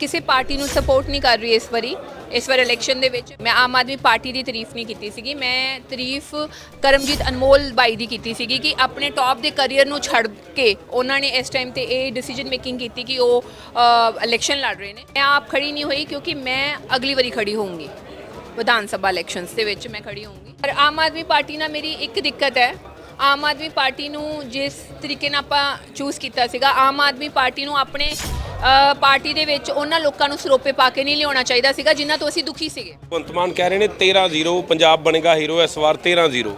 ਕਿਸੇ ਪਾਰਟੀ ਨੂੰ ਸਪੋਰਟ ਨਹੀਂ ਕਰ ਰਹੀ ਇਸ ਵਾਰੀ। ਇਸ ਵਾਰ ਇਲੈਕਸ਼ਨ ਦੇ ਵਿੱਚ ਮੈਂ ਆਮ ਆਦਮੀ ਪਾਰਟੀ ਦੀ ਤਾਰੀਫ ਨਹੀਂ ਕੀਤੀ ਸੀਗੀ। ਮੈਂ ਤਾਰੀਫ ਕਰਮਜੀਤ ਅਨਮੋਲ ਬਾਈ ਦੀ ਕੀਤੀ ਸੀਗੀ ਕਿ ਆਪਣੇ ਟੌਪ ਦੇ ਕੈਰੀਅਰ ਨੂੰ ਛੱਡ ਕੇ ਉਹਨਾਂ ਨੇ ਇਸ ਟਾਈਮ ਤੇ ਇਹ ਡਿਸੀਜਨ ਮੇਕਿੰਗ ਕੀਤੀ ਕਿ ਉਹ ਇਲੈਕਸ਼ਨ ਲੜ ਰਹੇ ਨੇ। ਮੈਂ ਆਪ ਖੜੀ ਨਹੀਂ ਹੋਈ ਕਿਉਂਕਿ ਮੈਂ ਅਗਲੀ ਵਾਰੀ ਖੜੀ ਹੋਊਂਗੀ। ਵਿਧਾਨ ਸਭਾ ਇਲੈਕਸ਼ਨਸ ਦੇ ਵਿੱਚ ਮੈਂ ਖੜੀ ਹੋਊਂਗੀ। ਪਰ ਆਮ ਆਦਮੀ ਪਾਰਟੀ ਨਾਲ ਮੇਰੀ ਇੱਕ ਦਿੱਕਤ ਹੈ। ਆਮ ਆਦਮੀ ਪਾਰਟੀ ਨੂੰ ਜਿਸ ਤਰੀਕੇ ਨਾਲ ਆਪਾਂ ਚੂਜ਼ ਕੀਤਾ ਸੀਗਾ, ਆਮ ਆਦਮੀ ਪਾਰਟੀ ਨੂੰ ਆਪਣੇ ਪਾਰਟੀ ਦੇ ਵਿੱਚ ਉਹਨਾਂ ਲੋਕਾਂ ਨੂੰ ਸਰੋਪੇ ਪਾ ਕੇ ਨਹੀਂ ਲਿਆਉਣਾ ਚਾਹੀਦਾ ਸੀਗਾ ਜਿਨ੍ਹਾਂ ਤੋਂ ਅਸੀਂ ਦੁਖੀ ਸੀਗੇ। ਭਗਵੰਤ ਮਾਨ ਕਹਿ ਰਹੇ ਨੇ 13-0 ਪੰਜਾਬ ਬਣੇਗਾ ਹੀਰੋ ਇਸ ਵਾਰ 13-0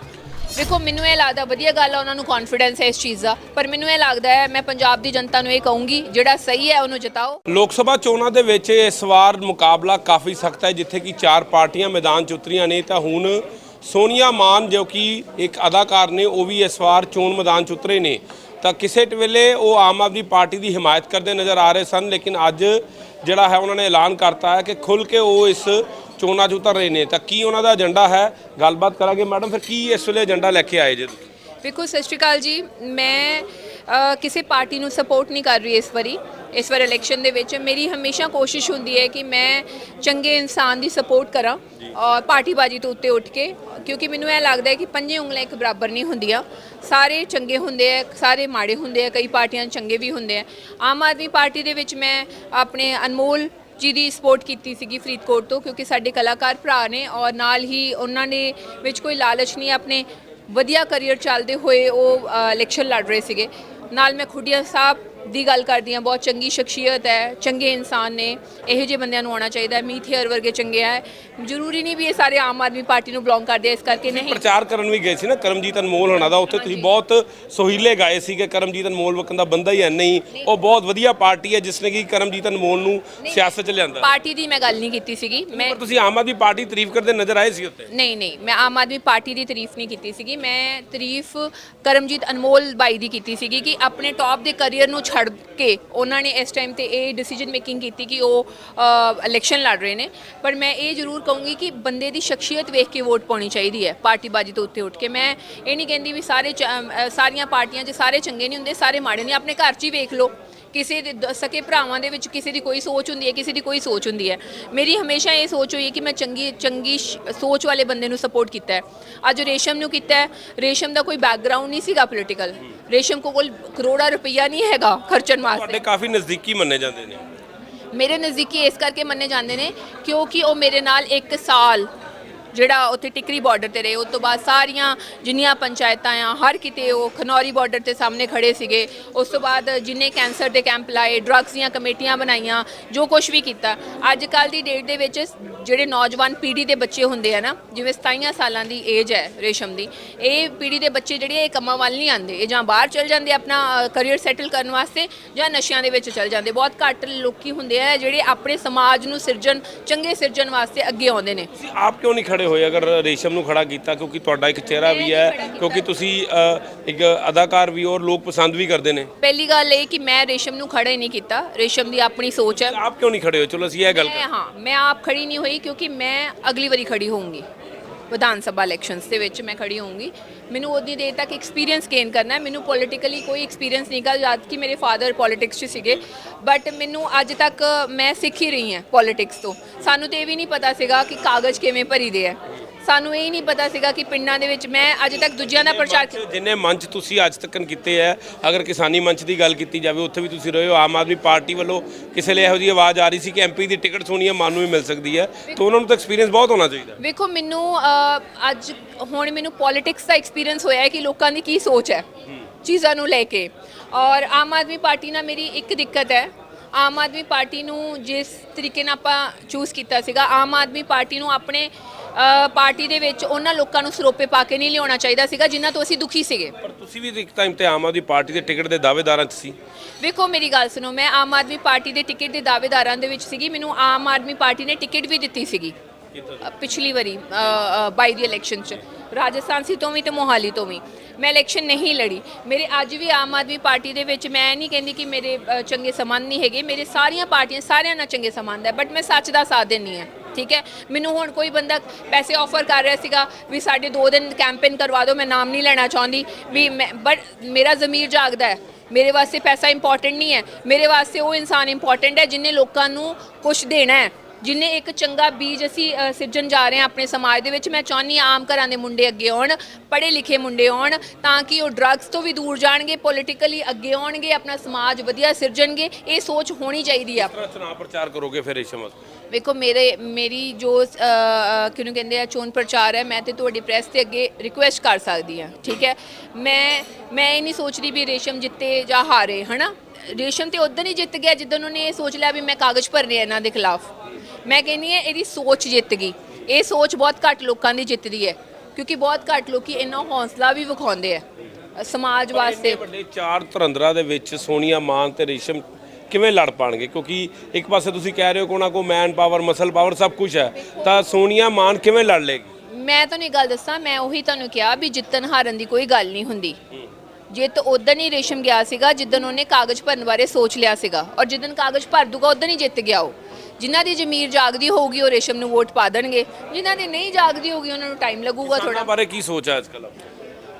ਦੇਖੋ ਮੈਨੂੰ ਇਹ ਲੱਗਦਾ ਵਧੀਆ ਗੱਲ ਆ ਉਹਨਾਂ ਨੂੰ ਕੌਨਫੀਡੈਂਸ ਹੈ ਇਸ ਚੀਜ਼ ਦਾ ਪਰ ਮੈਨੂੰ ਇਹ ਲੱਗਦਾ ਹੈ ਮੈਂ ਪੰਜਾਬ ਦੀ ਜਨਤਾ ਨੂੰ ਇਹ ਕਹੂੰਗੀ ਜਿਹੜਾ ਸਹੀ ਹੈ ਉਹਨੂੰ ਜਿਤਾਓ। ਲੋਕ ਸਭਾ ਚੋਣਾਂ ਦੇ ਵਿੱਚ ਇਸ ਵਾਰ ਮੁਕਾਬਲਾ ਕਾਫੀ ਸਖਤ ਹੈ ਜਿੱਥੇ ਕਿ ਚਾਰ ਪਾਰਟੀਆਂ ਮੈਦਾਨ 'ਚ ਉਤਰੀਆਂ ਨੇ ਤਾਂ ਹੁਣ ਸੋਨੀਆ ਮਾਨ ਜੋ ਕਿ ਇੱਕ ਅਦਾਕਾਰ ਨੇ ਉਹ ਵੀ ਇਸ ਵਾਰ ਚੋਣ ਮੈਦਾਨ 'ਚ ਉਤਰੇ ਨੇ। ਤਾਂ ਕਿਸੇ ਵੇਲੇ ਉਹ ਆਮ ਆਦਮੀ ਪਾਰਟੀ ਦੀ ਹਿਮਾਇਤ ਕਰਦੇ ਨਜ਼ਰ ਆ ਰਹੇ ਸਨ, ਲੇਕਿਨ ਅੱਜ ਜਿਹੜਾ ਹੈ ਉਹਨਾਂ ਨੇ ਐਲਾਨ ਕਰਤਾ ਹੈ ਕਿ ਖੁੱਲ ਕੇ ਉਹ ਇਸ ਚੋਣਾਂ 'ਚ ਉਤਰ ਰਹੇ ਨੇ। ਤਾਂ ਕੀ ਉਹਨਾਂ ਦਾ ਏਜੰਡਾ ਹੈ? ਗੱਲਬਾਤ ਕਰਾਂਗੇ। ਮੈਡਮ, ਫਿਰ ਕੀ ਇਸ ਵੇਲੇ ਏਜੰਡਾ ਲੈ ਕੇ ਆਏ ਜੀ ਤੁਸੀਂ? ਵੇਖੋ, ਸਤਿ ਸ਼੍ਰੀ ਅਕਾਲ ਜੀ। ਮੈਂ ਕਿਸੇ ਪਾਰਟੀ ਨੂੰ ਸਪੋਰਟ ਨਹੀਂ ਕਰ ਰਹੀ ਇਸ ਵਾਰੀ। ਇਸ ਵਾਰ ਇਲੈਕਸ਼ਨ ਦੇ ਵਿੱਚ ਮੇਰੀ ਹਮੇਸ਼ਾ ਕੋਸ਼ਿਸ਼ ਹੁੰਦੀ ਹੈ ਕਿ ਮੈਂ ਚੰਗੇ ਇਨਸਾਨ ਦੀ ਸਪੋਰਟ ਕਰਾਂ ਔਰ ਪਾਰਟੀਬਾਜ਼ੀ ਤੋਂ ਉੱਤੇ ਉੱਠ ਕੇ ਕਿਉਂਕਿ ਮੈਨੂੰ ਇਹ ਲੱਗਦਾ ਹੈ ਕਿ ਪੰਜੇ ਉਂਗਲਾਂ ਇੱਕ ਬਰਾਬਰ ਨਹੀਂ ਹੁੰਦੀਆਂ। ਸਾਰੇ ਚੰਗੇ ਹੁੰਦੇ ਆ ਸਾਰੇ ਮਾੜੇ ਹੁੰਦੇ ਆ ਕਈ ਪਾਰਟੀਆਂ ਚੰਗੇ ਵੀ ਹੁੰਦੇ ਆ। ਆਮ ਆਦਮੀ ਪਾਰਟੀ ਦੇ ਵਿੱਚ ਮੈਂ ਆਪਣੇ ਅਨਮੋਲ ਜੀ ਦੀ ਸਪੋਰਟ ਕੀਤੀ ਸੀਗੀ ਫਰੀਦਕੋਟ ਤੋਂ ਕਿਉਂਕਿ ਸਾਡੇ ਕਲਾਕਾਰ ਭਰਾ ਨੇ ਔਰ ਨਾਲ ਹੀ ਉਹਨਾਂ ਨੇ ਵਿੱਚ ਕੋਈ ਲਾਲਚ ਨਹੀਂ ਆਪਣੇ ਵਧੀਆ ਕੈਰੀਅਰ ਚੱਲਦੇ ਹੋਏ ਉਹ ਇਲੈਕਸ਼ਨ ਲੜ ਰਹੇ ਸੀਗੇ। ਨਾਲ ਮੈਂ ਖੁੱਡੀਆਂ ਸਾਹਿਬ ਦੀ ਗੱਲ ਕਰਦੀ ਹਾਂ ਬਹੁਤ ਚੰਗੀ ਸ਼ਖਸੀਅਤ ਹੈ ਚੰਗੇ ਇਨਸਾਨ ਨੇ ਇਹੋ ਜਿਹੇ ਬੰਦਿਆਂ ਨੂੰ ਆਉਣਾ ਚਾਹੀਦਾ ਹੈ ਹੇਅਰ ਵਰਗੇ ਚੰਗੇ ਹੈ। ਜ਼ਰੂਰੀ ਨਹੀਂ ਵੀ ਇਹ ਸਾਰੇ ਆਮ ਆਦਮੀ ਪਾਰਟੀ ਨੂੰ ਬਿਲੋਂਗ ਕਰਦੇ ਆ ਇਸ ਕਰਕੇ ਨਹੀਂ। ਪ੍ਰਚਾਰ ਕਰਨ ਵੀ ਗਏ ਸੀ ਨਾ ਕਰਮਜੀਤ ਅਨਮੋਲ ਹੋਣਾ ਦਾ ਉੱਥੇ ਤੁਸੀਂ ਬਹੁਤ ਸੋਹੀਲੇ ਗਾਏ ਸੀਗੇ ਕਰਮਜੀਤ ਅਨਮੋਲ ਵਕਨ ਦਾ ਬੰਦਾ ਹੀ ਹੈ ਨਹੀਂ। ਉਹ ਬਹੁਤ ਵਧੀਆ ਪਾਰਟੀ ਹੈ ਜਿਸ ਨੇ ਕਿ ਕਰਮਜੀਤ ਅਨਮੋਲ ਨੂੰ ਸਿਆਸਤ 'ਚ ਲਿਆਂਦਾ। ਪਾਰਟੀ ਦੀ ਮੈਂ ਗੱਲ ਨਹੀਂ ਕੀਤੀ ਸੀਗੀ ਮੈਂ ਪਰ ਤੁਸੀਂ ਆਮ ਆਦਮੀ ਪਾਰਟੀ ਤਾਰੀਫ ਕਰਦੇ ਨਜ਼ਰ ਆਏ ਸੀ ਉੱਥੇ ਨਹੀਂ ਨਹੀਂ ਮੈਂ ਆਮ ਆਦਮੀ ਪਾਰਟੀ ਦੀ ਤਾਰੀਫ ਨਹੀਂ ਕੀਤੀ ਸੀਗੀ ਮੈਂ ਤਾਰੀਫ ਕਰਮਜੀਤ ਅਨਮੋਲ ਬਾਈ ਦੀ ਕੀਤੀ ਸੀਗੀ ਕਿ ਆਪਣੇ ਟੌਪ ਦੇ ਕੈਰੀਅਰ ਨੂੰ ਛੱਡ ਕੇ ਉਹਨਾਂ ਨੇ ਇਸ ਟਾਈਮ ਤੇ ਇਹ ਡਿਸੀਜਨ ਮੇਕਿੰਗ ਕੀਤੀ ਕਿ ਉਹ ਇਲੈਕਸ਼ਨ ਲੜ ਰਹੇ ਨੇ। ਪਰ ਮੈਂ ਇਹ ਜ਼ਰੂਰ ਕਹੂੰਗੀ ਕਿ ਬੰਦੇ ਦੀ ਸ਼ਖਸੀਅਤ ਵੇਖ ਕੇ ਵੋਟ ਪਾਉਣੀ ਚਾਹੀਦੀ ਹੈ, ਪਾਰਟੀਬਾਜ਼ੀ ਤੋਂ ਉੱਤੇ ਉੱਠ ਕੇ। ਮੈਂ ਇਹ ਨਹੀਂ ਕਹਿੰਦੀ ਵੀ ਸਾਰੇ ਚ- ਸਾਰੀਆਂ ਪਾਰਟੀਆਂ 'ਚ ਸਾਰੇ ਚੰਗੇ ਨਹੀਂ ਹੁੰਦੇ, ਸਾਰੇ ਮਾੜੇ ਨੇ। ਆਪਣੇ ਘਰ 'ਚ ਹੀ ਵੇਖ ਲਓ। ਕਿਸੇ ਦੇ ਦ- ਸਕੇ ਭਰਾਵਾਂ ਦੇ ਵਿੱਚ ਕਿਸੇ ਦੀ ਕੋਈ ਸੋਚ ਹੁੰਦੀ ਹੈ ਕਿਸੇ ਦੀ ਕੋਈ ਸੋਚ ਹੁੰਦੀ ਹੈ। ਮੇਰੀ ਹਮੇਸ਼ਾ ਇਹ ਸੋਚ ਹੋਈ ਹੈ ਕਿ ਮੈਂ ਚੰਗੀ ਚੰਗੀ ਸ਼- ਸੋਚ ਵਾਲੇ ਬੰਦੇ ਨੂੰ ਸਪੋਰਟ ਕੀਤਾ ਹੈ। ਅੱਜ ਰੇਸ਼ਮ ਨੂੰ ਕੀਤਾ ਹੈ। ਰੇਸ਼ਮ ਦਾ ਕੋਈ ਬੈਕਗ੍ਰਾਉਂਡ ਨਹੀਂ ਸੀਗਾ ਪੋਲੀਟੀਕਲ ਰੇਸ਼ਮ ਕੋਲ ਕਰੋੜਾ ਰੁਪਈਆ ਨਹੀਂ ਹੈਗਾ ਖਰਚਣ ਤੁਹਾਡੇ ਵਾਸਤੇ ਕਾਫੀ ਨਜ਼ਦੀਕੀ ਮੰਨੇ ਜਾਂਦੇ ਨੇ। ਮੇਰੇ ਨਜ਼ਦੀਕੀ ਇਸ ਕਰਕੇ ਮੰਨੇ ਜਾਂਦੇ ਨੇ ਕਿਉਂਕਿ ਉਹ ਮੇਰੇ ਨਾਲ ਇੱਕ ਸਾਲ ਜਿਹੜਾ ਉੱਥੇ ਟਿਕਰੀ ਬਾਰਡਰ ਤੇ ਰਹੇ ਉਸ ਤੋਂ ਬਾਅਦ ਸਾਰੀਆਂ ਜਿੰਨੀਆਂ ਪੰਚਾਇਤਾਂ ਆ, ਹਰ ਕਿਤੇ ਉਹ ਖਨੌਰੀ ਬਾਰਡਰ ਤੇ ਸਾਹਮਣੇ ਖੜੇ ਸੀਗੇ। ਉਸ ਤੋਂ ਬਾਅਦ ਜਿੰਨੇ ਕੈਂਸਰ ਦੇ ਕੈਂਪ ਲਾਏ ਡਰੱਗਸ ਦੀਆਂ ਕਮੇਟੀਆਂ ਬਣਾਈਆਂ, ਜੋ ਕੁਝ ਵੀ ਕੀਤਾ। ਅੱਜ ਕੱਲ ਦੀ ਡੇਟ ਦੇ ਵਿੱਚ ਜਿਹੜੇ ਨੌਜਵਾਨ ਪੀੜ੍ਹੀ ਦੇ ਬੱਚੇ ਹੁੰਦੇ ਆ ਨਾ, ਜਿਵੇਂ 27 ਸਾਲਾਂ ਦੀ ਏਜ ਹੈ ਰੇਸ਼ਮ ਦੀ, ਇਹ ਪੀੜ੍ਹੀ ਦੇ ਬੱਚੇ ਜਿਹੜੇ ਇਹ ਕੰਮਾਂ ਵੱਲ ਨਹੀਂ ਆਉਂਦੇ। ਇਹ ਜਾਂ ਬਾਹਰ ਚਲ ਜਾਂਦੇ ਆਪਣਾ ਕੈਰੀਅਰ ਸੈਟਲ ਕਰਨ ਵਾਸਤੇ ਜਾਂ ਨਸ਼ਿਆਂ ਦੇ ਵਿੱਚ ਚਲ ਜਾਂਦੇ। ਬਹੁਤ ਘੱਟ ਲੋਕੀ ਹੁੰਦੇ ਆ ਜਿਹੜੇ ਆਪਣੇ ਸਮਾਜ ਨੂੰ ਸਿਰਜਣ, ਚੰਗੇ ਸਿਰਜਣ ਵਾਸਤੇ ਅੱਗੇ ਆਉਂਦੇ ਨੇ। ਤੁਸੀਂ ਆਪ ਕਿਉਂ ਨਹੀਂ ਖੜੇ? ਹੋਏ ਅਗਰ ਰੇਸ਼ਮ ਨੂੰ ਖੜਾ ਕੀਤਾ ਕਿਉਂਕਿ ਤੁਹਾਡਾ ਇੱਕ ਚਿਹਰਾ ਵੀ ਹੈ ਕਿਉਂਕਿ ਤੁਸੀਂ ਇੱਕ ਅਦਾਕਾਰ ਵੀ ਹੋ ਔਰ ਲੋਕ ਪਸੰਦ ਵੀ ਕਰਦੇ ਨੇ। ਪਹਿਲੀ ਗੱਲ ਇਹ ਕਿ ਮੈਂ ਰੇਸ਼ਮ ਨੂੰ ਖੜਾ ਹੀ ਨਹੀਂ ਕੀਤਾ। ਰੇਸ਼ਮ ਦੀ ਆਪਣੀ ਸੋਚ ਹੈ। ਆਪ ਕਿਉਂ ਨਹੀਂ ਖੜੇ ਹੋਏ ਚਲੋ ਅਸੀਂ ਇਹ ਗੱਲ ਹਾਂ ਮੈਂ ਆਪ ਖੜੀ ਨਹੀਂ ਹੋਈ ਕਿਉਂਕਿ ਮੈਂ ਅਗਲੀ ਵਾਰੀ ਖੜੀ ਹੋਊਂਗੀ। ਵਿਧਾਨ ਸਭਾ ਇਲੈਕਸ਼ਨਸ ਦੇ ਵਿੱਚ ਮੈਂ ਖੜੀ ਹੋਊਂਗੀ। ਮੈਨੂੰ ਉਨੀ ਦੇਰ ਤੱਕ ਐਕਸਪੀਰੀਅੰਸ ਗੇਨ ਕਰਨਾ ਹੈ। ਮੈਨੂੰ ਪੋਲੀਟੀਕਲੀ ਕੋਈ ਐਕਸਪੀਰੀਅੰਸ ਨਹੀਂ ਗਾ। ਜਦ ਕਿ ਮੇਰੇ ਫਾਦਰ ਪੋਲਿਟਿਕਸ 'ਚ ਸੀਗੇ। ਬਟ ਮੈਨੂੰ ਅੱਜ ਤੱਕ ਮੈਂ ਸਿੱਖ ਹੀ ਰਹੀ ਹਾਂ ਪੋਲਿਟਿਕਸ ਤੋਂ। ਸਾਨੂੰ ਤੇ ਇਹ ਵੀ ਨਹੀਂ ਪਤਾ ਸੀਗਾ ਕਿ ਕਾਗਜ਼ ਕਿਵੇਂ ਭਰੀਦੇ ਆ। ਸਾਨੂੰ ਇਹ ਨਹੀਂ ਪਤਾ ਸੀਗਾ ਕਿ ਪਿੰਡਾਂ ਦੇ ਵਿੱਚ ਮੈਂ ਅੱਜ ਤੱਕ ਦੂਜਿਆਂ ਦਾ ਪ੍ਰਚਾਰ ਕੀਤਾ। ਜਿੰਨੇ ਮੰਚ ਤੁਸੀਂ ਅੱਜ ਤੱਕ ਕੀਤੇ ਹੈ ਅਗਰ ਕਿਸਾਨੀ ਮੰਚ ਦੀ ਗੱਲ ਕੀਤੀ ਜਾਵੇ ਉੱਥੇ ਵੀ ਤੁਸੀਂ ਰਹੇ ਹੋ। ਆਮ ਆਦਮੀ ਪਾਰਟੀ ਵੱਲੋਂ ਕਿਸੇ ਲਈ ਇਹੋ ਜਿਹੀ ਆਵਾਜ਼ ਆ ਰਹੀ ਸੀ ਕਿ ਐਮਪੀ ਦੀ ਟਿਕਟ ਸੋਨੀਆ ਮਾਨ ਨੂੰ ਵੀ ਮਿਲ ਸਕਦੀ ਹੈ। ਤਾਂ ਉਹਨਾਂ ਨੂੰ ਤਾਂ ਐਕਸਪੀਰੀਅੰਸ ਬਹੁਤ ਹੋਣਾ ਚਾਹੀਦਾ ਵੇਖੋ ਮੈਨੂੰ ਅੱਜ ਹੁਣ ਮੈਨੂੰ ਪੋਲਿਟਿਕਸ ਦਾ ਐਕਸਪੀਰੀਅੰਸ ਹੋਇਆ ਹੈ ਕਿ ਲੋਕਾਂ ਦੀ ਕੀ ਸੋਚ ਹੈ ਚੀਜ਼ਾਂ ਨੂੰ ਲੈ ਕੇ। ਔਰ ਆਮ ਆਦਮੀ ਪਾਰਟੀ ਨਾਲ ਮੇਰੀ ਇੱਕ ਦਿੱਕਤ ਹੈ। ਆਮ ਆਦਮੀ ਪਾਰਟੀ ਨੂੰ ਜਿਸ ਤਰੀਕੇ ਨਾਲ ਆਪਾਂ ਚੂਜ਼ ਕੀਤਾ ਸੀਗਾ ਆਮ ਆਦਮੀ ਪਾਰਟੀ ਨੂੰ ਆਪਣੇ ਪਾਰਟੀ ਦੇ ਵਿੱਚ ਉਹਨਾਂ ਲੋਕਾਂ ਨੂੰ ਸਰੋਪੇ ਪਾ ਕੇ ਨਹੀਂ ਲਿਆਉਣਾ ਚਾਹੀਦਾ ਸੀਗਾ ਜਿਨ੍ਹਾਂ ਤੋਂ ਅਸੀਂ ਦੁਖੀ ਸੀਗੇ। ਪਰ ਤੁਸੀਂ ਵੀ ਇੱਕ ਟਾਈਮ ਤੇ ਆਮ ਆਦਮੀ ਪਾਰਟੀ ਦੇ ਟਿਕਟ ਦੇ ਦਾਅਵੇਦਾਰਾਂ 'ਚ ਸੀ। ਵੇਖੋ ਮੇਰੀ ਗੱਲ ਸੁਣੋ ਮੈਂ ਆਮ ਆਦਮੀ ਪਾਰਟੀ ਦੇ ਟਿਕਟ ਦੇ ਦਾਅਵੇਦਾਰਾਂ ਦੇ ਵਿੱਚ ਸੀਗੀ ਮੈਨੂੰ ਆਮ ਆਦਮੀ ਪਾਰਟੀ ਨੇ ਟਿਕਟ ਵੀ ਦਿੱਤੀ ਸੀਗੀ। ਅ, ਪਿਛਲੀ ਵਾਰੀ ਬਾਈ ਦੀ ਇਲੈਕਸ਼ਨ ਚ। ਰਾਜਸਥਾਨ ਸੀ ਤੋਂ ਵੀ ਤੇ ਮੋਹਾਲੀ ਤੋਂ ਵੀ। ਮੈਂ ਇਲੈਕਸ਼ਨ ਨਹੀਂ ਲੜੀ। ਮੇਰੇ ਅੱਜ ਵੀ ਆਮ ਆਦਮੀ ਪਾਰਟੀ ਦੇ ਵਿੱਚ ਮੈਂ ਨਹੀਂ ਕਹਿੰਦੀ ਕਿ ਮੇਰੇ ਅ, ਚੰਗੇ ਸੰਬੰਧ ਨਹੀਂ ਹੈਗੇ। ਮੇਰੇ ਸਾਰੀਆਂ ਪਾਰਟੀਆਂ ਸਾਰਿਆਂ ਨਾਲ ਚੰਗੇ ਸੰਬੰਧ ਹੈ ਬਟ ਮੈਂ ਸੱਚ ਦਾ ਸਾਥ ਦਿੰਨੀ ਆ ਠੀਕ ਹੈ? ਮੈਨੂੰ ਹੁਣ ਕੋਈ ਬੰਦਾ ਪੈਸੇ ਆਫਰ ਕਰ ਰਿਹਾ ਸੀਗਾ ਵੀ ਸਾਡੇ 2 ਦਿਨ ਕੈਂਪੇਨ ਕਰਵਾ ਦਿਓ, ਮੈਂ ਨਾਮ ਨਹੀਂ ਲੈਣਾ ਚਾਹੁੰਦੀ। ਵੀ ਮੈਂ ਬਟ ਮੇਰਾ ਜ਼ਮੀਰ ਜਾਗਦਾ ਹੈ। ਮੇਰੇ ਵਾਸਤੇ ਪੈਸਾ ਇੰਪੋਰਟੈਂਟ ਨਹੀਂ ਹੈ। ਮੇਰੇ ਵਾਸਤੇ ਉਹ ਇਨਸਾਨ ਇੰਪੋਰਟੈਂਟ ਹੈ ਜਿਨੇ ਲੋਕਾਂ ਨੂੰ ਕੁਝ ਦੇਣਾ ਹੈ। ਜਿਨੇ ਇੱਕ ਚੰਗਾ ਬੀਜ ਅਸੀਂ ਸਿਰਜਣ ਜਾ ਰਹੇ ਹਾਂ ਆਪਣੇ ਸਮਾਜ ਦੇ ਵਿੱਚ। ਮੈਂ ਚਾਹੁੰਦੀ ਹਾਂ ਆਮ ਘਰਾਂ ਦੇ ਮੁੰਡੇ ਅੱਗੇ ਆਉਣ ਪੜ੍ਹੇ ਲਿਖੇ ਮੁੰਡੇ ਆਉਣ, ਤਾਂ ਕਿ ਉਹ ਡਰੱਗਸ ਤੋਂ ਵੀ ਦੂਰ ਜਾਣਗੇ ਪੋਲੀਟੀਕਲੀ ਅੱਗੇ ਆਉਣਗੇ, ਆਪਣਾ ਸਮਾਜ ਵਧੀਆ ਸਿਰਜਣਗੇ। ਇਹ ਸੋਚ ਹੋਣੀ ਚਾਹੀਦੀ ਆ। ਕਿਸ ਪ੍ਰਚਾਰ ਕਰੋਗੇ ਫਿਰ ਰੇਸ਼ਮ ਵੇਖੋ ਮੇਰੇ ਮੇਰੀ ਜੋ ਕਿਹਨੂੰ ਕਹਿੰਦੇ ਆ ਚੋਣ ਪ੍ਰਚਾਰ ਹੈ ਮੈਂ ਤੇ ਤੁਹਾਡੀ ਪ੍ਰੈਸ ਤੇ ਅੱਗੇ ਰਿਕੁਐਸਟ ਕਰ ਸਕਦੀ ਹਾਂ ਠੀਕ ਹੈ? ਮੈਂ ਮੈਂ ਇਹ ਨਹੀਂ ਸੋਚ ਰਹੀ ਵੀ ਰੇਸ਼ਮ ਜਿੱਤੇ ਜਾਂ ਹਾਰੇ ਹਨਾ? ਰੇਸ਼ਮ ਤੇ ਉਦੋਂ ਹੀ ਜਿੱਤ ਗਿਆ ਜਿੱਦਣ ਉਹਨੇ ਇਹ ਸੋਚ ਲਿਆ ਵੀ ਮੈਂ ਕਾਗਜ਼ ਭਰਨੇ ਆ ਇਹਨਾਂ ਦੇ ਖਿਲਾਫ। ਮੈਂ ਕਹਿੰਨੀ ਹੈ ਇਹਦੀ ਸੋਚ ਜਿੱਤ ਗਈ। ਇਹ ਸੋਚ ਬਹੁਤ ਘੱਟ ਲੋਕਾਂ ਦੀ ਜਿੱਤਦੀ ਹੈ ਕਿਉਂਕਿ ਬਹੁਤ ਘੱਟ ਲੋਕੀ ਇੰਨਾ ਹੌਸਲਾ ਵੀ ਵਿਖਾਉਂਦੇ ਆ ਸਮਾਜ ਵਾਸਤੇ। ਵੱਡੇ ਚਾਰ ਧਰੰਦਰਾ ਦੇ ਵਿੱਚ ਸੋਨੀਆ ਮਾਨ ਤੇ ਰੇਸ਼ਮ ਕਿਵੇਂ ਲੜ ਪਾਣਗੇ? ਕਿਉਂਕਿ ਇੱਕ ਪਾਸੇ ਤੁਸੀਂ ਕਹਿ ਰਹੇ ਹੋ ਕਿ ਉਹਨਾਂ ਕੋਲ ਮੈਨ ਪਾਵਰ ਮਸਲ ਪਾਵਰ ਸਭ ਕੁਝ ਹੈ। ਤਾਂ ਸੋਨੀਆ ਮਾਨ ਕਿਵੇਂ ਲੜ ਲੇਗੀ? ਮੈਂ ਤੁਹਾਨੂੰ ਇੱਕ ਗੱਲ ਦੱਸਾਂ ਮੈਂ ਉਹੀ ਤੁਹਾਨੂੰ ਕਿਹਾ ਵੀ ਜਿੱਤਣ ਹਾਰਨ ਦੀ ਕੋਈ ਗੱਲ ਨਹੀਂ ਹੁੰਦੀ। ਜਿੱਤ ਉਦੋਂ ਹੀ ਰੇਸ਼ਮ ਗਿਆ ਸੀਗਾ ਜਿੱਦਣ ਉਹਨੇ ਕਾਗਜ਼ ਭਰਨ ਬਾਰੇ ਸੋਚ ਲਿਆ ਸੀਗਾ ਔਰ ਜਿੱਦਣ ਕਾਗਜ਼ ਭਰ ਦੂਗਾ ਉਦੋਂ ਹੀ ਜਿੱਤ ਗਿਆ ਉਹ। ਜਿਨ੍ਹਾਂ ਦੀ ਜ਼ਮੀਰ ਜਾਗਦੀ ਹੋਊਗੀ ਉਹ ਰੇਸ਼ਮ ਨੂੰ ਵੋਟ ਪਾ ਦੇਣਗੇ। ਜਿਨ੍ਹਾਂ ਦੀ ਨਹੀਂ ਜਾਗਦੀ ਹੋਊਗੀ ਉਹਨਾਂ ਨੂੰ ਟਾਈਮ ਲੱਗੂਗਾ ਥੋੜਾ ਬਾਰੇ ਕੀ ਸੋਚ ਹੈ ਅੱਜਕੱਲ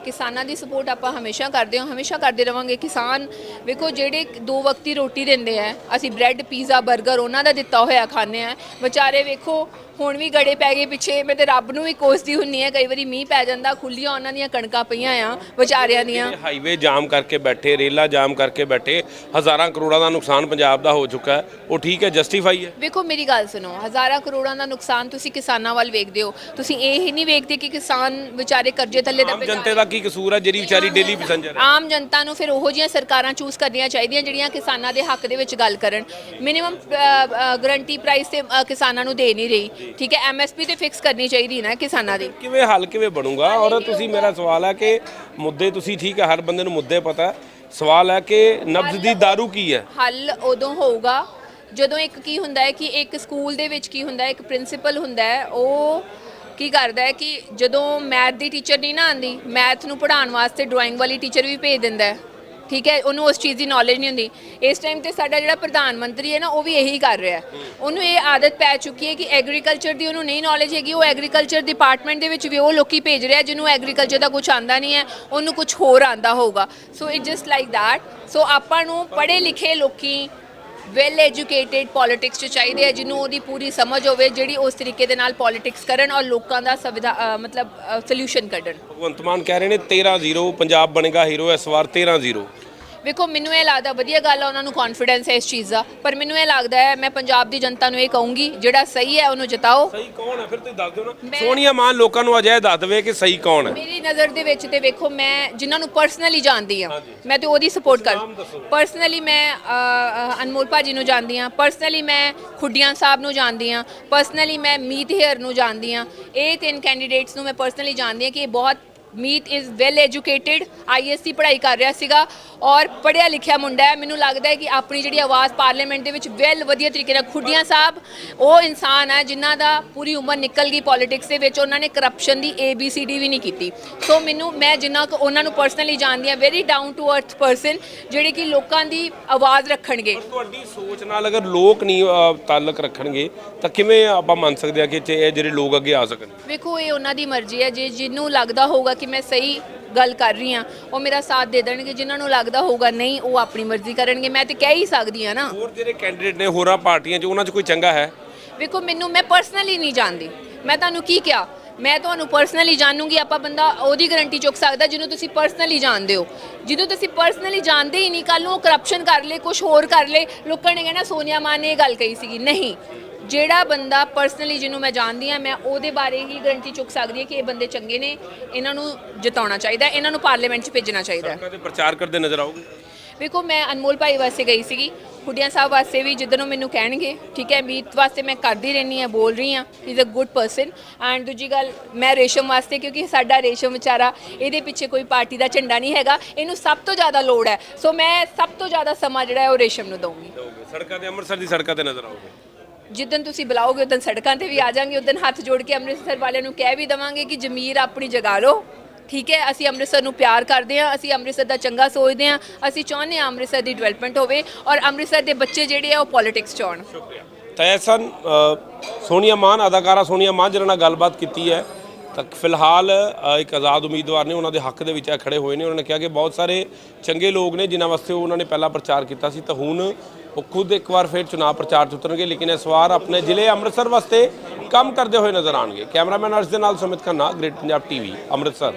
ਕਿਸਾਨਾਂ ਦੀ ਸਪੋਰਟ ਆਪਾਂ ਹਮੇਸ਼ਾ ਕਰਦੇ ਹਾਂ ਹਮੇਸ਼ਾ ਕਰਦੇ ਰਵਾਂਗੇ। ਕਿਸਾਨ ਵੇਖੋ ਜਿਹੜੇ ਦੋ ਵਕਤੀ ਰੋਟੀ ਦਿੰਦੇ ਆ ਅਸੀਂ ਬ੍ਰੈਡ ਪੀਜ਼ਾ 버ਗਰ ਉਹਨਾਂ ਦਾ ਦਿੱਤਾ ਹੋਇਆ ਖਾਂਦੇ ਆ। ਵਿਚਾਰੇ ਵੇਖੋ ਹੁਣ ਵੀ ਗੜੇ ਪੈ ਗਏ ਪਿੱਛੇ ਮੈਂ ਤੇ ਰੱਬ ਨੂੰ ਵੀ ਕੋਸਦੀ ਹੁੰਨੀ ਆ ਕਈ ਵਾਰੀ ਮੀਂਹ ਪੈ ਜਾਂਦਾ ਖੁੱਲੀਆਂ ਉਹਨਾਂ ਦੀਆਂ ਕਣਕਾਂ ਪਈਆਂ ਆ ਵਿਚਾਰਿਆਂ ਦੀਆਂ। ਹਾਈਵੇ ਜਾਮ ਕਰਕੇ ਬੈਠੇ ਰੇਲਾ ਜਾਮ ਕਰਕੇ ਬੈਠੇ ਹਜ਼ਾਰਾਂ ਕਰੋੜਾਂ ਦਾ ਨੁਕਸਾਨ ਪੰਜਾਬ ਦਾ ਹੋ ਚੁੱਕਾ ਹੈ। ਉਹ ਠੀਕ ਹੈ ਜਸਟੀਫਾਈ ਹੈ? ਵੇਖੋ ਮੇਰੀ ਗੱਲ ਸੁਣੋ ਹਜ਼ਾਰਾਂ ਕਰੋੜਾਂ ਦਾ ਨੁਕਸਾਨ ਤੁਸੀਂ ਕਿਸਾਨਾਂ ਵੱਲ ਵੇਖਦੇ ਹੋ। ਤੁਸੀਂ ਇਹ ਹੀ ਨਹੀਂ ਵੇਖਦੇ ਕਿ ਕਿਸਾਨ ਵਿਚਾਰੇ ਕਰਜ਼ੇ ਥੱਲੇ ਦੱਬੇ ਜਾ ਜਨਤੇ ਦਾ ਕੀ ਕਸੂਰ ਹੈ ਜਿਹੜੀ ਵਿਚਾਰੀ ਡੇਲੀ ਪੈਸੰਜਰ ਹੈ ਆਮ ਜਨਤਾ ਨੂੰ ਫਿਰ ਉਹੋ ਜਿਹੀਆਂ ਸਰਕਾਰਾਂ ਚੂਜ਼ ਕਰਨੀਆਂ ਚਾਹੀਦੀਆਂ ਜਿਹੜੀਆਂ ਕਿਸਾਨਾਂ ਦੇ ਹੱਕ ਦੇ ਵਿੱਚ ਗੱਲ ਕਰਨ। ਮਿਨੀਮਮ ਗਰੰਟੀ ਪ੍ਰਾਈਸ ਤੇ ਅ, ਕਿਸਾਨਾਂ ਨੂੰ ਦੇ ਨਹੀਂ ਰਹੀ। ਠੀਕ ਹੈ ਐਮਐਸਪੀ ਤੇ ਫਿਕਸ ਕਰਨੀ ਚਾਹੀਦੀ ਨਾ ਕਿਸਾਨਾਂ ਦੀ। ਕਿਵੇਂ ਹੱਲ ਕਿਵੇਂ ਬਣੂਗਾ? ਔਰ ਤੁਸੀਂ ਮੇਰਾ ਸਵਾਲ ਹੈ ਕਿ ਮੁੱਦੇ ਤੁਸੀਂ ਠੀਕ ਹੈ ਹਰ ਬੰਦੇ ਨੂੰ ਮੁੱਦੇ ਪਤਾ। ਹੈ ਸਵਾਲ ਹੈ ਕਿ ਨਬਜ਼ ਦੀ दारू ਕੀ ਹੈ ਹੱਲ ਉਦੋਂ ਹੋਊਗਾ ਜਦੋਂ ਇੱਕ ਕੀ ਹੁੰਦਾ ਹੈ ਕਿ ਇੱਕ ਸਕੂਲ ਦੇ ਵਿੱਚ ਕੀ ਹੁੰਦਾ ਹੈ ਇੱਕ ਪ੍ਰਿੰਸੀਪਲ ਹੁੰਦਾ ਹੈ ਉਹ ਕੀ ਕਰਦਾ ਹੈ ਕਿ ਜਦੋਂ ਮੈਥ ਦੀ ਟੀਚਰ ਨਹੀਂ ਨਾ ਆਂਦੀ ਮੈਥ ਨੂੰ ਪੜ੍ਹਾਉਣ ਵਾਸਤੇ ਡਰਾਇੰਗ ਵਾਲੀ ਟੀਚਰ ਵੀ ਭੇਜ ਦਿੰਦਾ ਹੈ। ਠੀਕ ਹੈ? ਉਹਨੂੰ ਉਸ ਚੀਜ਼ ਦੀ ਨੌਲੇਜ ਨਹੀਂ ਹੁੰਦੀ। ਇਸ ਟਾਈਮ ਤੇ ਸਾਡਾ ਜਿਹੜਾ ਪ੍ਰਧਾਨ ਮੰਤਰੀ ਹੈ ਨਾ, ਉਹ ਵੀ ਇਹੀ ਕਰ ਰਿਹਾ ਹੈ। ਉਹਨੂੰ ਇਹ ਆਦਤ ਪੈ ਚੁੱਕੀ ਹੈ ਕਿ ਐਗਰੀਕਲਚਰ ਦੀ ਉਹਨੂੰ ਨਹੀਂ ਨੌਲੇਜ ਹੈਗੀ, ਉਹ ਐਗਰੀਕਲਚਰ ਡਿਪਾਰਟਮੈਂਟ ਦੇ ਵਿੱਚ ਵੀ ਉਹ ਲੋਕੀ ਭੇਜ ਰਿਹਾ, ਜਿਹਨੂੰ ਐਗਰੀਕਲਚਰ ਦਾ ਕੁਝ ਆਂਦਾ ਨਹੀਂ ਹੈ, ਉਹਨੂੰ ਕੁਝ ਹੋਰ ਆਂਦਾ ਹੋਊਗਾ। So it just like that. So ਆਪਾਂ ਨੂੰ ਪੜ੍ਹੇ ਲਿਖੇ ਲੋਕੀ ਵੈਲ ਐਜੂਕੇਟਿਡ ਪੋਲਿਟਿਕਸ ਚ ਚਾਹੀਦੇ ਆ, ਜਿਹਨੂੰ ਉਹਦੀ ਪੂਰੀ ਸਮਝ ਹੋਵੇ, ਜਿਹੜੀ ਉਸ ਤਰੀਕੇ ਦੇ ਨਾਲ ਪੋਲਿਟਿਕਸ ਕਰਨ ਔਰ ਲੋਕਾਂ ਦਾ ਸੰਵਿਧਾ ਮਤਲਬ ਸੋਲੂਸ਼ਨ ਕੱਢਣ। ਭਗਵੰਤ ਮਾਨ ਕਹਿ ਰਹੇ ਨੇ 13-0 ਪੰਜਾਬ ਬਣੇਗਾ ਹੀਰੋ ਇਸ ਵਾਰ 13-0 ਵੇਖੋ ਮੈਨੂੰ ਇਹ ਲੱਗਦਾ ਵਧੀਆ ਗੱਲ ਆ ਉਹਨਾਂ ਨੂੰ ਕੌਨਫੀਡੈਂਸ ਹੈ ਇਸ ਚੀਜ਼ ਦਾ। ਪਰ ਮੈਨੂੰ ਇਹ ਲੱਗਦਾ ਹੈ ਮੈਂ ਪੰਜਾਬ ਦੀ ਜਨਤਾ ਨੂੰ ਇਹ ਕਹੂੰਗੀ ਜਿਹੜਾ ਸਹੀ ਹੈ ਉਹਨੂੰ ਜਿਤਾਓ। ਸਹੀ ਕੌਣ ਹੈ? ਫਿਰ ਤੁਸੀਂ ਦੱਸ ਦਿਓ ਨਾ। ਸੋਨੀਆ ਮਾਨ ਲੋਕਾਂ ਨੂੰ ਅਜੇ ਦੱਸ ਦੇਵੇ ਕਿ ਸਹੀ ਕੌਣ ਹੈ। ਮੇਰੀ ਨਜ਼ਰ ਦੇ ਵਿੱਚ ਤੇ ਵੇਖੋ ਮੈਂ ਜਿਨ੍ਹਾਂ ਨੂੰ ਪਰਸਨਲੀ ਜਾਣਦੀ ਆ ਮੈਂ ਤੇ ਉਹਦੀ ਸਪੋਰਟ ਕਰ। ਪਰਸਨਲੀ ਮੈਂ ਅਨਮੋਲ ਭਾਜੀ ਨੂੰ ਜਾਣਦੀ ਆ ਪਰਸਨਲੀ ਮੈਂ ਖੁੱਡੀਆਂ ਸਾਹਿਬ ਨੂੰ ਜਾਣਦੀ ਆ ਪਰਸਨਲੀ ਮੈਂ ਮੀਤ ਹੇਅਰ ਨੂੰ ਜਾਣਦੀ ਆ ਇਹ ਤਿੰਨ ਕੈਂਡੀਡੇਟਸ ਨੂੰ ਮੈਂ ਪਰਸਨਲੀ ਜਾਣਦੀ ਆ ਕਿ ਇਹ ਬਹੁਤ Meet is well educated ISC ਪੜ੍ਹਾਈ ਕਰ ਰਿਹਾ ਸੀਗਾ ਔਰ ਪੜ੍ਹਿਆ ਲਿਖਿਆ ਮੁੰਡਾ ਹੈ। ਮੈਨੂੰ ਲੱਗਦਾ ਹੈ ਕਿ ਆਪਣੀ ਜਿਹੜੀ ਆਵਾਜ਼ ਪਾਰਲੀਮੈਂਟ ਦੇ ਵਿੱਚ ਵੈਲ ਵਧੀਆ ਤਰੀਕੇ ਨਾਲ ਖੁੱਡੀਆਂ ਸਾਹਿਬ ਉਹ ਇਨਸਾਨ ਹੈ ਜਿਨ੍ਹਾਂ ਦਾ ਪੂਰੀ ਉਮਰ ਨਿਕਲ ਗਈ ਪੋਲਿਟਿਕਸ ਦੇ ਵਿੱਚ। ਉਹਨਾਂ ਨੇ ਕਰਪਸ਼ਨ ਦੀ ਏਬੀਸੀਡੀ ਵੀ ਨਹੀਂ ਕੀਤੀ। ਸੋ ਮੈਨੂੰ ਮੈਂ ਜਿੰਨਾ ਕੁ ਉਹਨਾਂ ਨੂੰ ਪਰਸਨਲੀ ਜਾਣਦੀ ਹਾਂ very down to earth person ਜਿਹੜੇ ਕਿ ਲੋਕਾਂ ਦੀ ਆਵਾਜ਼ ਰੱਖਣਗੇ। ਤੁਹਾਡੀ ਸੋਚ ਨਾਲ ਅਗਰ ਲੋਕ ਨਹੀਂ ਤਾਲੁਕ ਰੱਖਣਗੇ ਤਾਂ ਕਿਵੇਂ ਆਪਾਂ ਮੰਨ ਸਕਦੇ ਹਾਂ ਕਿ ਇਹ ਜਿਹੜੇ ਲੋਕ ਅੱਗੇ ਆ ਸਕਣ? ਵੇਖੋ ਇਹ ਉਹਨਾਂ ਦੀ ਮਰਜ਼ੀ ਹੈ। ਜੇ ਜਿਹਨੂੰ ਲੱਗਦਾ ਹੋਊਗਾ ਕਿ ਮੈਂ ਸਹੀ ਗੱਲ ਕਰ ਰਹੀ ਹਾਂ ਉਹ ਮੇਰਾ ਸਾਥ ਦੇ ਦੇਣਗੇ ਜਿਨ੍ਹਾਂ ਨੂੰ ਲੱਗਦਾ ਹੋਊਗਾ ਨਹੀਂ ਉਹ ਆਪਣੀ ਮਰਜ਼ੀ ਕਰਨਗੇ। ਮੈਂ ਤੇ ਕਹਿ ਹੀ ਸਕਦੀ ਹਾਂ ਨਾ। ਹੋਰ ਜਿਹੜੇ ਕੈਂਡੀਡੇਟ ਨੇ ਹੋਰਾਂ ਪਾਰਟੀਆਂ 'ਚ ਉਹਨਾਂ 'ਚ ਕੋਈ ਚੰਗਾ ਹੈ? ਵੇਖੋ ਮੈਨੂੰ ਮੈਂ ਪਰਸਨਲੀ ਨਹੀਂ ਜਾਣਦੀ। ਮੈਂ ਤੁਹਾਨੂੰ ਕੀ ਕਿਹਾ? ਮੈਂ ਤੁਹਾਨੂੰ ਪਰਸਨਲੀ ਜਾਣੂਗੀ ਆਪਾਂ ਬੰਦਾ ਉਹਦੀ ਗਾਰੰਟੀ ਚੁੱਕ ਸਕਦਾ ਜਿਹਨੂੰ ਤੁਸੀਂ ਪਰਸਨਲੀ ਜਾਣਦੇ ਹੋ। ਜਿਹਨੂੰ ਤੁਸੀਂ ਪਰਸਨਲੀ ਜਾਣਦੇ ਹੀ ਨਹੀਂ ਕੱਲ ਨੂੰ ਉਹ ਕਰਪਸ਼ਨ ਕਰ ਲੇ ਕੁਝ ਹੋਰ ਕਰ ਲੇ। ਲੋਕਾਂ ਨੇ ਕਹਿਣਾ ਸੋਨੀਆ ਮਾਨ ਨੇ ਇਹ ਗੱਲ ਕਹੀ ਸੀਗੀ। ਨਹੀਂ ਜਿਹੜਾ ਬੰਦਾ ਪਰਸਨਲੀ ਜਿਹਨੂੰ ਮੈਂ ਜਾਣਦੀ ਆ ਮੈਂ ਉਹਦੇ ਬਾਰੇ ਹੀ ਗਾਰੰਟੀ ਚੁੱਕ ਸਕਦੀ ਹਾਂ ਕਿ ਇਹ ਬੰਦੇ ਚੰਗੇ ਨੇ। ਇਹਨਾਂ ਨੂੰ ਜਿਤਾਉਣਾ ਚਾਹੀਦਾ ਇਹਨਾਂ ਨੂੰ ਪਾਰਲੀਮੈਂਟ 'ਚ ਭੇਜਣਾ ਚਾਹੀਦਾ। ਕਦੇ ਪ੍ਰਚਾਰ ਕਰਦੇ ਨਜ਼ਰ ਆਓਗੇ? ਵੇਖੋ ਮੈਂ ਅਨਮੋਲ ਭਾਈ ਵਾਸਤੇ ਗਈ ਸੀਗੀ। ਖੁੱਡੀਆਂ ਸਾਹਿਬ ਵਾਸਤੇ ਵੀ ਜਿੱਦਣ ਉਹ ਮੈਨੂੰ ਕਹਿਣਗੇ ਠੀਕ ਹੈ ਮੀਤ ਵਾਸਤੇ ਮੈਂ ਕਰਦੀ ਰਹਿੰਦੀ ਆ ਬੋਲ ਰਹੀ ਆ is a good person and ਦੂਜੀ ਗੱਲ ਮੈਂ ਰੇਸ਼ਮ ਵਾਸਤੇ ਕਿਉਂਕਿ ਸਾਡਾ ਰੇਸ਼ਮ ਵਿਚਾਰਾ ਇਹਦੇ ਪਿੱਛੇ ਕੋਈ ਪਾਰਟੀ ਦਾ ਝੰਡਾ ਨਹੀਂ ਹੈਗਾ। ਇਹਨੂੰ ਸਭ ਤੋਂ ਜ਼ਿਆਦਾ ਲੋੜ ਹੈ। ਸੋ ਮੈਂ ਸਭ ਤੋਂ ਜ਼ਿਆਦਾ ਸਮਾਂ ਜਿਹੜਾ ਹੈ ਉਹ ਰੇਸ਼ਮ ਨੂੰ ਦਊਂਗੀ। ਸੜਕਾਂ ਤੇ ਅੰਮ੍ਰਿਤਸਰ ਦੀ ਸੜਕਾਂ ਤੇ ਨਜ਼ਰ ਆਓਗੇ? ਜਿੱਦਣ ਤੁਸੀਂ ਬੁਲਾਓਗੇ ਉਦੋਂ ਸੜਕਾਂ ਤੇ ਵੀ ਆ ਜਾਾਂਗੇ ਉਦੋਂ ਹੱਥ ਜੋੜ ਕੇ ਅੰਮ੍ਰਿਤਸਰ ਵਾਲਿਆਂ ਨੂੰ ਕਹਿ ਵੀ ਦਵਾਂਗੇ ਕਿ ਜ਼ਮੀਰ ਆਪਣੀ ਜਗਾ ਲਓ। ਠੀਕ ਹੈ? ਅਸੀਂ ਅੰਮ੍ਰਿਤਸਰ ਨੂੰ ਪਿਆਰ ਕਰਦੇ ਹਾਂ, ਅਸੀਂ ਅੰਮ੍ਰਿਤਸਰ ਦਾ ਚੰਗਾ ਸੋਚਦੇ ਹਾਂ, ਅਸੀਂ ਚਾਹੁੰਦੇ ਹਾਂ ਅੰਮ੍ਰਿਤਸਰ ਦੀ ਡਿਵੈਲਪਮੈਂਟ ਹੋਵੇ ਔਰ ਅੰਮ੍ਰਿਤਸਰ ਦੇ ਬੱਚੇ ਜਿਹੜੇ ਆ, ਉਹ ਪੋਲਿਟਿਕਸ 'ਚ ਆਉਣ। ਤਾਂ ਇਹ ਸਨ ਸੋਨੀਆ ਮਾਨ, ਅਦਾਕਾਰਾ ਸੋਨੀਆ ਮਾਨ, ਜਿਹਨਾਂ ਨਾਲ ਗੱਲਬਾਤ ਕੀਤੀ ਹੈ। ਤਾਂ ਫਿਲਹਾਲ ਇੱਕ ਆਜ਼ਾਦ ਉਮੀਦਵਾਰ ਨੇ, ਉਹਨਾਂ ਦੇ ਹੱਕ ਦੇ ਵਿੱਚ ਇਹ ਖੜੇ ਹੋਏ ਨੇ। ਉਹਨਾਂ ਨੇ ਕਿਹਾ ਕਿ ਬਹੁਤ ਸਾਰੇ ਚੰਗੇ ਲੋਕ ਨੇ, ਜਿਨ੍ਹਾਂ ਵਾਸਤੇ ਉਹਨਾਂ ਨੇ ਪਹਿਲਾਂ ਪ੍ਰਚਾਰ ਕੀਤਾ ਸੀ। ਤਾਂ ਹੁਣ ਉਹ ਖੁਦ ਇੱਕ ਵਾਰ ਫਿਰ ਚੁਣਾਵ ਪ੍ਰਚਾਰ 'ਚ ਉਤਰਨਗੇ, ਲੇਕਿਨ ਇਸ ਵਾਰ ਆਪਣੇ ਜ਼ਿਲ੍ਹੇ ਅੰਮ੍ਰਿਤਸਰ ਵਾਸਤੇ ਕੰਮ ਕਰਦੇ ਹੋਏ ਨਜ਼ਰ ਆਣਗੇ ਕੈਮਰਾਮੈਨ ਅਰਸ਼ ਦੇ ਨਾਲ ਸੁਮਿਤ ਖੰਨਾ, ਗ੍ਰੇਟ ਪੰਜਾਬ ਟੀਵੀ, ਅੰਮ੍ਰਿਤਸਰ।